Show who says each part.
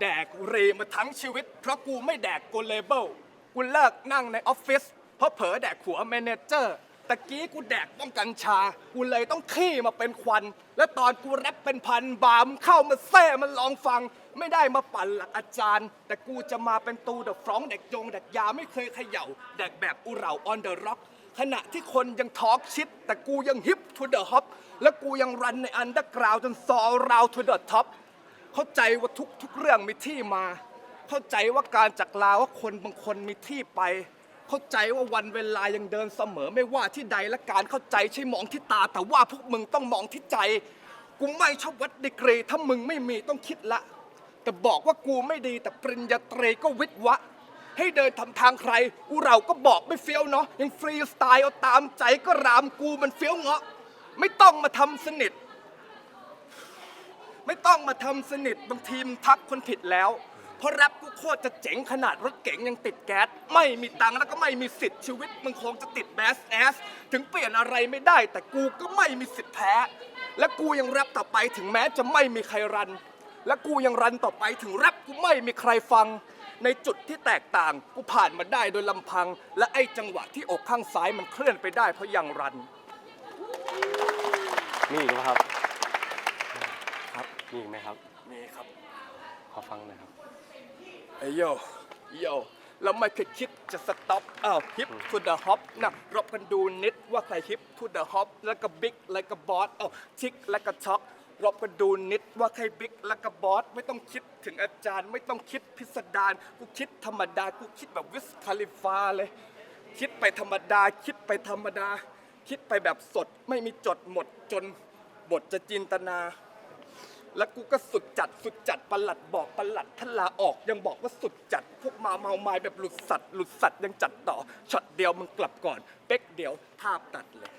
Speaker 1: แดกเรมาทั้งชีวิต เพราะกูไม่แดกโกเลเบลกูเลิกนั่งในออฟฟิศเพราะเผลอแดกหัวแมเนเจอร์ตะกี้กูแดกต้องกัญชา กูเลยต้องขี้มาเป็นควัน และตอนกูแรปเป็นพันบามเข้ามาแซ่มันลองฟัง ไม่ได้มาปั่นหลักอาจารย์ แต่กูจะมาเป็นตูเดอะฟรองแดกจงแดกยาไม่เคยเขย่า แดกแบบอุเราออนเดอะร็อกขณะที่คนยังทอล์กชิด แต่กูยังฮิปทูเดอะฮอปและกูยังรันในอันเดอร์กราวจนซอราวทูเดอะท็อป เข้าใจว่าทุกทุกเรื่องมีที่มา เข้าใจว่าการจากลาว่าคนบางคนมีที่ไป เข้าใจว่าวันเวลายังเดินเสมอไม่ว่าที่ใดและการเข้าใจใช่มองที่ตา แต่ว่าพวกมึงต้องมองที่ใจ กูไม่ชอบวัดดีกรี ถ้ามึงไม่มีต้องคิดละ แต่บอกว่ากูไม่ดีแต่ปริญญาตรีก็วิทย์วะให้เดินทำทางใครอูเราก็บอกไม่เฟี้ยวเนาะยังฟรีสไตล์เอาตามใจก็รามกูมันเฟี้ยวเงาะ ไม่ต้องมาทำสนิท ไม่ต้องมาทำสนิทบางทีมทักคนผิดแล้ว เพราะแรปกูโคตรจะเจ๋งขนาดรถเก๋งยังติดแก๊ส ไม่มีตังค์แล้วก็ไม่มีสิทธิ์ชีวิตมึงคงจะติดแบสแอส ถึงเปลี่ยนอะไรไม่ได้ แต่กูก็ไม่มีสิทธิ์แพ้ และกูยังแรปต่อไปถึงแม้จะไม่มีใครรัน และกูยังรันต่อไปถึงแรปกูไม่มีใครฟัง ในจุดที่แตกต่างกูผ่านมาได้โดยลำพัง และไอ้จังหวะที่อกข้างซ้ายมันเคลื่อนไปได้เพราะยังรัน
Speaker 2: มีอีกไหมครับ
Speaker 1: ครับ
Speaker 2: มีอีกไหมครับ
Speaker 1: นี่ครับ
Speaker 2: ขอฟังหน่อยครับ
Speaker 1: เอ้ยโยโยเราไม่เคยคิดจะสต็อปอ้าวฮิปทูเดอะฮอปนะรบกันดูนิดว่าใครฮิปทูเดอะฮอปแล้วก็บิ๊กแล้วก็บอสอ้าวชิกแล้วก็ช็อกรบกันดูนิดว่าใครบิ๊กแล้วก็บอสไม่ต้องคิดถึงอาจารย์ ไม่ต้องคิดพิสดารกูคิดธรรมดากูคิดแบบวิสคาลิฟาเลย คิดไปธรรมดา คิดไปธรรมดา คิดไปแบบสดไม่มีจดหมดจนบทจะจินตนา แล้วกูก็สุดจัดสุดจัดประหลัดบอกประหลัดท่านลาออกยังบอกว่าสุดจัด พวกมาเมาไม้แบบหลุดสัตว์หลุดสัตว์ยังจัดต่อช็อตเดียวมึงกลับก่อน เป๊กเดียวทาบตัดเลย